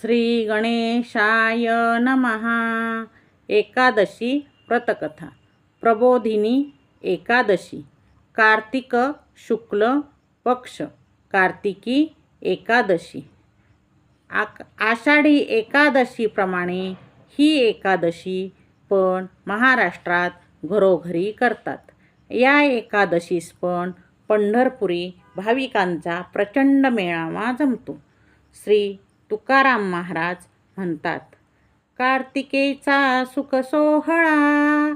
श्री गणेशाय नमहा एकादशी व्रतकथा। प्रबोधिनी एकादशी। कार्तिक शुक्ल पक्ष। कार्तिकी एकादशी। आक आषाढी एकादशीप्रमाणे ही एकादशी पण महाराष्ट्रात घरोघरी करतात. या एकादशीस पण पंढरपुरी भाविकांचा प्रचंड मेळावा जमतो. श्री तुकाराम महाराज म्हणतात कार्तिकेचा सुख सोहळा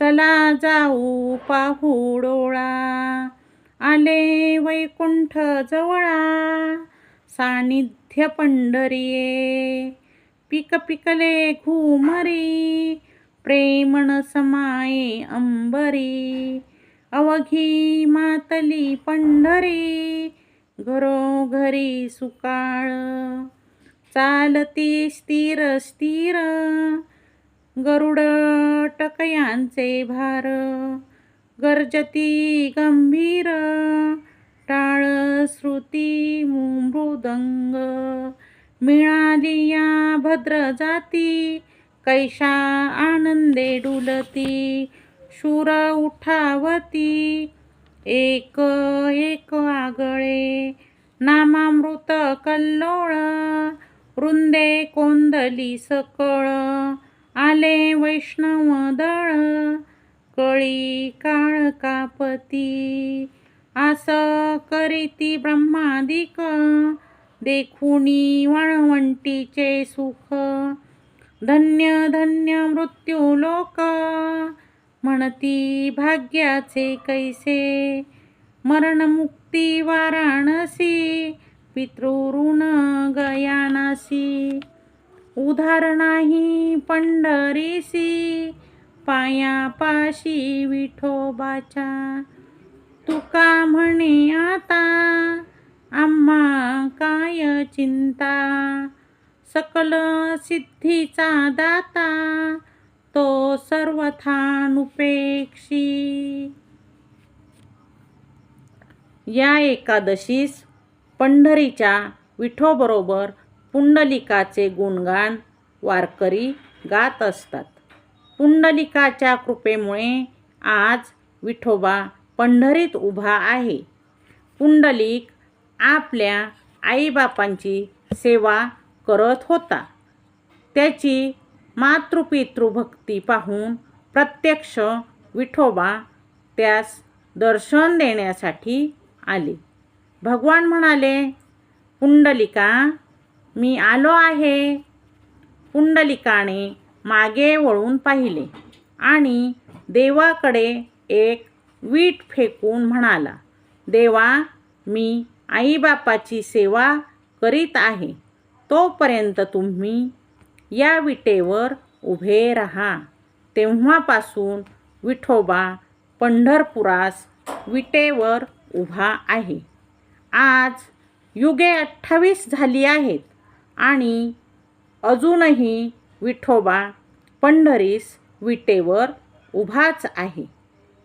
चला जाऊ पाहू डोळा. आले वैकुंठ जवळा सानिध्य पंढरीये. पिक पिकले घुमरी प्रेमण समाये अंबरी. अवघी मातली पंढरी घरोघरी सुकाळ. चालती स्थिर स्थिर. गरुड टकयांचे भार. गर्जती गंभीर. टाळ श्रुती मृदंग मिळाली या भद्र जाती. कैशा आनंदे डुलती. शूर उठावती. एक एक आगळे. नामामृत कल्लोळ. वृंदे कोंदली सकळ आले वैष्णव दळ कळी काळ कापती. आस करीती ब्रह्मादिक देखुनी वणवंटीचे सुख. धन्य धन्य मृत्यू लोक म्हणती भाग्याचे कैसे. मरणमुक्ती वाराणसी पितृऋण गयानासी उधार नाही पंढरीसी पायापाशी विठोबाच्या तुका म्हणे आता आम्हा काय चिंता? सकल सिद्धीचा दाता तो सर्वथानुपेक्षी। या एकादशीस पंढरीच्या विठोबरोबर पुंडलिकाचे गुणगान वारकरी गात असतात. पुंडलिकाच्या कृपेमुळे आज विठोबा पंढरीत उभा आहे. पुंडलिक आपल्या आईबापांची सेवा करत होता. त्याची मातृपितृभक्ती पाहून प्रत्यक्ष विठोबा त्यास दर्शन देण्यासाठी आले. भगवान म्हणाले पुंडलिका मी आलो आहे. पुंडलिकाने मागे वळून पाहिले आणि देवाकडे एक वीट फेकून म्हणाला देवा मी आईबापाची सेवा करीत आहे. तोपर्यंत तुम्ही या विटेवर उभे राहा. तेव्हापासून विठोबा पंढरपुरास विटेवर उभा आहे. आज युगे अठ्ठावीस झाली आहेत आणि अजूनही विठोबा पंढरीस विटेवर उभाच आहे.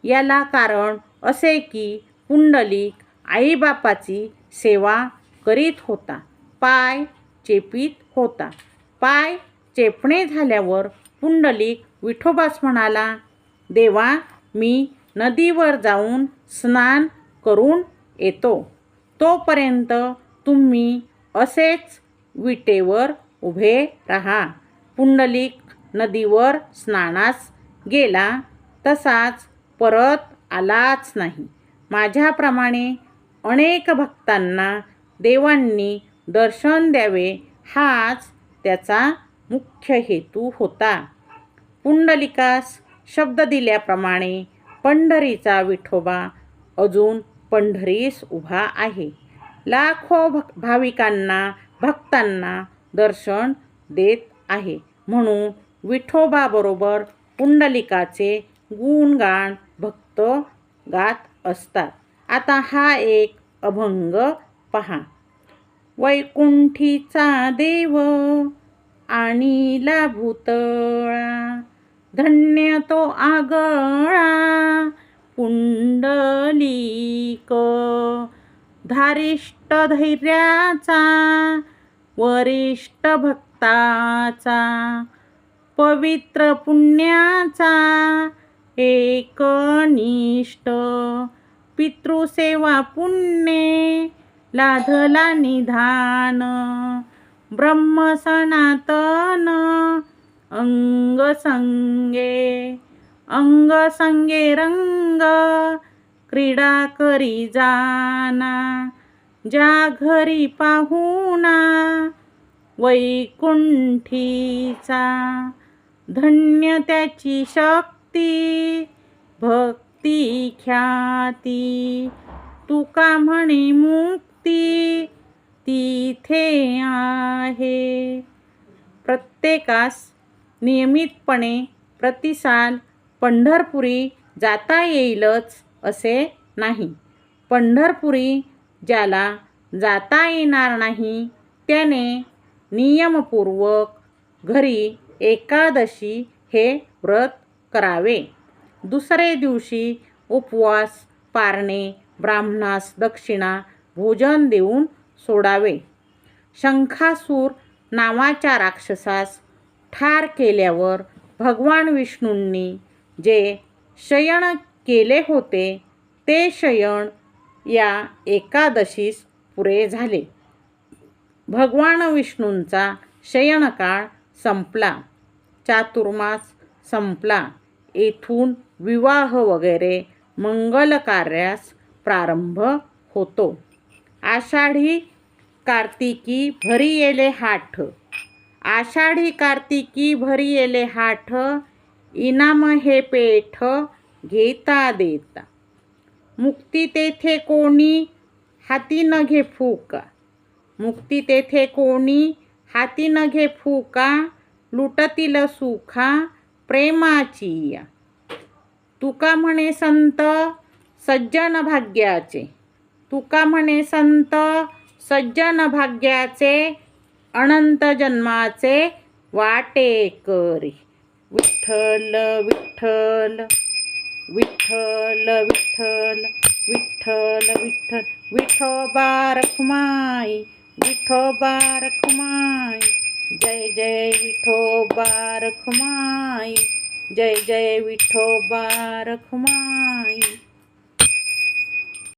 याला कारण असे की पुंडलिक आईबापाची सेवा करीत होता. पाय चेपीत होता. पाय चेपणे झाल्यावर पुंडलिक विठोबास म्हणाला देवा मी नदीवर जाऊन स्नान करून येतो. तोपर्यंत तुम्ही असेच विटेवर उभे राहा. पुंडलिक नदीवर स्नानास गेला तसाच परत आलाच नाही. माझ्याप्रमाणे अनेक भक्तांना देवांनी दर्शन द्यावे हाच त्याचा मुख्य हेतू होता. पुंडलिकास शब्द दिल्याप्रमाणे पंढरीचा विठोबा अजून पंढरीस उभा आहे. लाखो भक भाविकांना भक्तांना दर्शन देत आहे. म्हणून विठोबाबरोबर पुंडलिकाचे गुणगान भक्त गात असतात. आता हा एक अभंग पहा. वैकुंठीचा देव आणि भूतळा धन्य तो आगळा पुंडलिक धारिष्ट धैर्याचा वरिष्ठ भक्ताचा पवित्र पुण्याचा एकनिष्ठ. पितृसेवा पुण्ये लाधला निधान. ब्रह्म सनातन अंग संगे रंग क्रीडा करी जाना ज्या घरी पाहुणा वैकुंठीचा धन्य त्याची शक्ती भक्ती ख्याती. तुका म्हणे मुक्ती तिथे आहे. प्रत्येकास नियमितपणे प्रतिसाद पंढरपुरी जाता येईलच असे नाही. पंढरपुरी ज्याला जाता येणार नाही त्याने नियमपूर्वक घरी एकादशी हे व्रत करावे. दुसरे दिवशी उपवास पारणे ब्राह्मणास दक्षिणा भोजन देऊन सोडावे. शंखासूर नावाच्या राक्षसास ठार केल्यावर भगवान विष्णूंनी जे शयन केले होते ते शयन या एकादशीस पुरे झाले. भगवान विष्णूंचा शयनकाळ संपला. चातुर्मास संपला. येथून विवाह वगैरे मंगल कार्यास प्रारंभ होतो. आषाढी कार्तिकी भरी येले हाठ. आषाढी कार्तिकी भरी येले हाठ इनाम हे पेठ घेता देता. मुक्ती तेथे कोणी हाती न घे फुका. मुक्ती तेथे कोणी हाती न घे फुका. लुटतील सुखा प्रेमाची या. तुका म्हणे संत सज्जन भाग्याचे. तुका म्हणे संत सज्जन भाग्याचे. अनंत जन्माचे वाटे करी. विठ्ठल विठ्ठल विठ्ठल विठ्ठल विठ्ठल विठ्ठल. विठोबा रखुमाई विठोबा रखुमाई जय जय विठोबा रखुमाई जय जय विठोबा रखुमाई